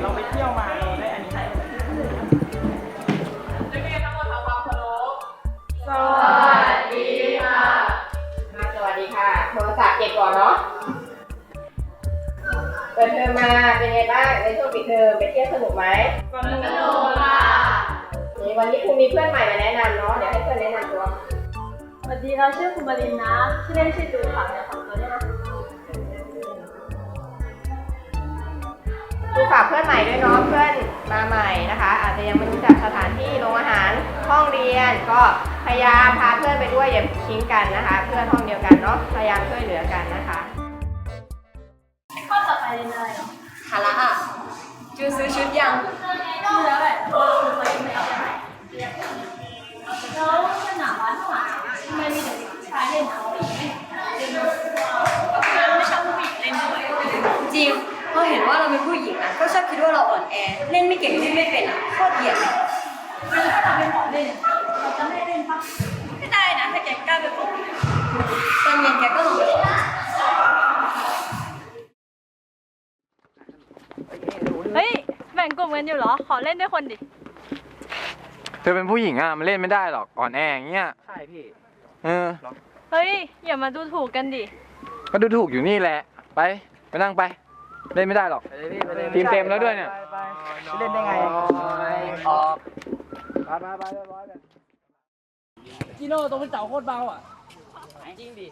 เราไปเที่ยวมาเราได้อันนี้นักเรียนทั้งหมดทำความสนุกสวัสดีค่ะมาสวัสดีค่ะ โทรศัพท์เก็บก่อนเนาะเปิดเทอมมาเป็นไงบ้างในช่วงปิดเทอมไปเที่ยวสนุกไหมสนุกค่ะนี่วันนี้ครูมีเพื่อนใหม่มาแนะนำเนาะเดี๋ยวให้เพื่อนแนะนำตัวสวัสดีเราชื่อคุณมารินนะชื่อเล่นชื่อตูนค่ะเดี๋ยวขอตัวด้วยนะ ฝากเพื่อนใหม่ด้วยเนาะเพื่อนมาใหม่นะคะ อาจจะยังไม่รู้จักสถานที่โรงอาหารห้องเรียน ก็พยายามพาเพื่อนไปด้วยอย่าทิ้งกันนะคะ เพื่อนห้องเดียวกันเนาะพยายามช่วยเหลือกันนะคะข้อต่อไปเรียนอะไรเหรอฮาระอะจูซื้อชุดยังชื่อแล้วแหละ อเห็นว่าเราเป็นผู้หญิงอะก็ชอบคิดว่าเราอ่อนแอ เล่นไม่เก่งเล่นไม่เป็นอะโคตรเหยียดเลยแล้วถ้าเราเป็นหมอเล่นเราจะไม่เล่นปะไม่ได้นะถ้าแกกล้าไปฝึกตอนเย็นแกก็ลงไปฝึกเฮ้ยแบ่งกลุ่มกันอยู่เหรอ ขอเล่นด้วยคนดิ เธอเป็นผู้หญิงอะมันเล่นไม่ได้หรอกอ่อนแออย่างเงี้ยใช่พี่ เออเฮ้ย อย่ามาดูถูกกันดิ ก็ดูถูกอยู่นี่แหละ ไป ไปนั่งไป เล่นไม่ได้หรอก ทีมเต็มแล้วด้วยเนี่ยเล่นได้ไงออกไปไปไปเรียบร้อยเลยจิโน่ตรงเป็นเสาโคตรเบาอะจริงดิ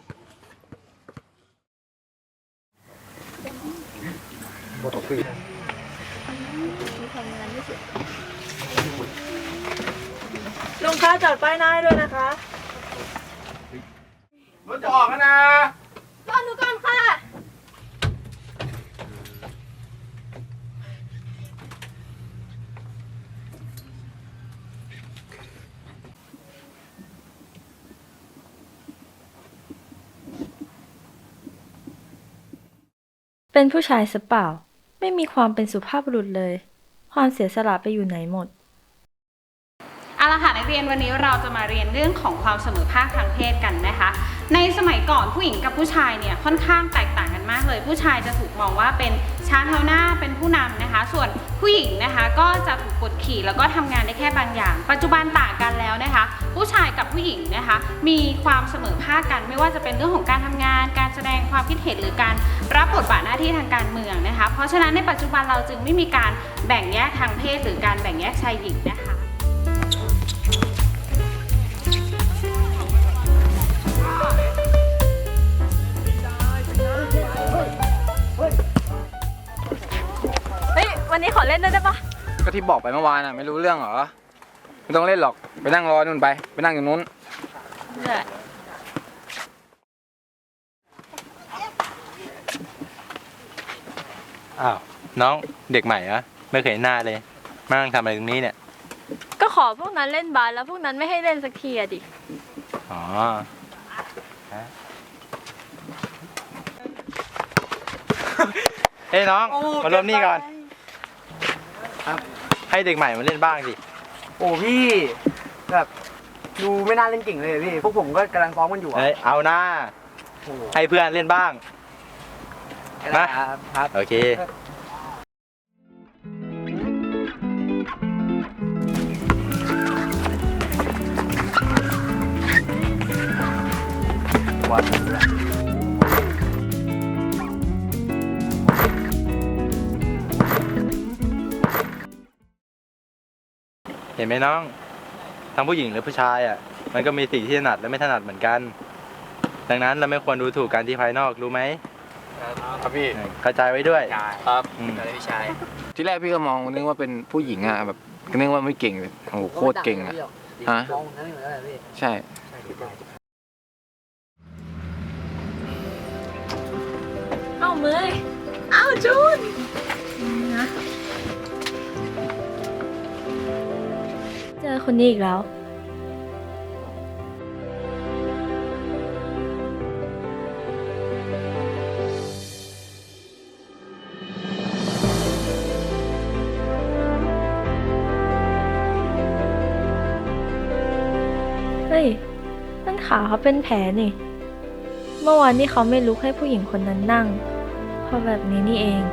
ลุงคะจอดป้ายหน้าให้ด้วยนะคะรถจะออกแล้วนะ รอหนูก่อนค่ะ เป็นผู้ชายสเปล่า ไม่มีความเป็นสุภาพบุรุษเลย ความเสียสละไปอยู่ไหนหมด เอาละค่ะนักเรียนวันนี้เราจะมาเรียนเรื่องของความเสมอภาคทางเพศกันนะคะ ในสมัยก่อนผู้หญิงกับผู้ชายเนี่ยค่อนข้างแตกต่างกัน มากเลย ผู้ชายจะถูกมองว่าเป็นช้างเท้าหน้าเป็นผู้นำนะคะ ส่วนผู้หญิงนะคะก็จะถูกกดขี่แล้วก็ทำงานได้แค่บางอย่าง ปัจจุบันต่างกันแล้วนะคะ ผู้ชายกับผู้หญิงนะคะ มีความเสมอภาคกัน ไม่ว่าจะเป็นเรื่องของการทำงาน การแสดงความคิดเห็นหรือการรับบทบาทหน้าที่ทางการเมืองนะคะ เพราะฉะนั้นในปัจจุบันเราจึงไม่มีการแบ่งแยกทางเพศ หรือการแบ่งแยกชายหญิงนะคะ เล่นด้วยได้ปะก็ที่บอกไปเมื่อวานอะไม่รู้เรื่องเหรอ ไม่ต้องเล่นหรอก ไปนั่งรอนู่นไป ไปนั่งอยู่นู้นอ้าวน้องเด็กใหม่เหรอไม่เคยเห็นหน้าเลย มานั่งทำอะไรตรงนี้เนี่ย ก็ขอพวกนั้นเล่นบาสแล้วพวกนั้นไม่ให้เล่นสักทีอะดิ อ๋อฮะเฮ้ยน้อง มารวมนี่ก่อน ให้เด็กใหม่มาเล่นบ้างสิโอ้พี่แบบดูไม่น่าเล่นเก่งเลยพี่พวกผมก็กำลังซ้อมกันอยู่อะเฮ้ยเอาหน้า โอ้โหให้เพื่อนเล่นบ้าง มา ครับครับโอเค เห็นไหมน้อง ทั้งผู้หญิงหรือผู้ชายอะ มันก็มีสิ่งที่ถนัดและไม่ถนัดเหมือนกัน ดังนั้นเราไม่ควรดูถูกกันที่ภายนอกรู้ไหมครับพี่เข้าใจไว้ด้วย ครับอืมพี่ชาย ที่แรกพี่ก็มองนึกว่าเป็นผู้หญิงอะแบบนึกว่าไม่เก่งเลยโอ้โหโคตรเก่งอะฮะมองนั้นเหมือนกันพี่ใช่เอ้าเมยเอ้าจูนนะ คนนี้อีกแล้ว เฮ้ย นั่นขาเขาเป็นแผลนี่ เมื่อวานนี่เขาไม่ลุกให้ผู้หญิงคนนั้นนั่ง เพราะแบบนี้นี่เอง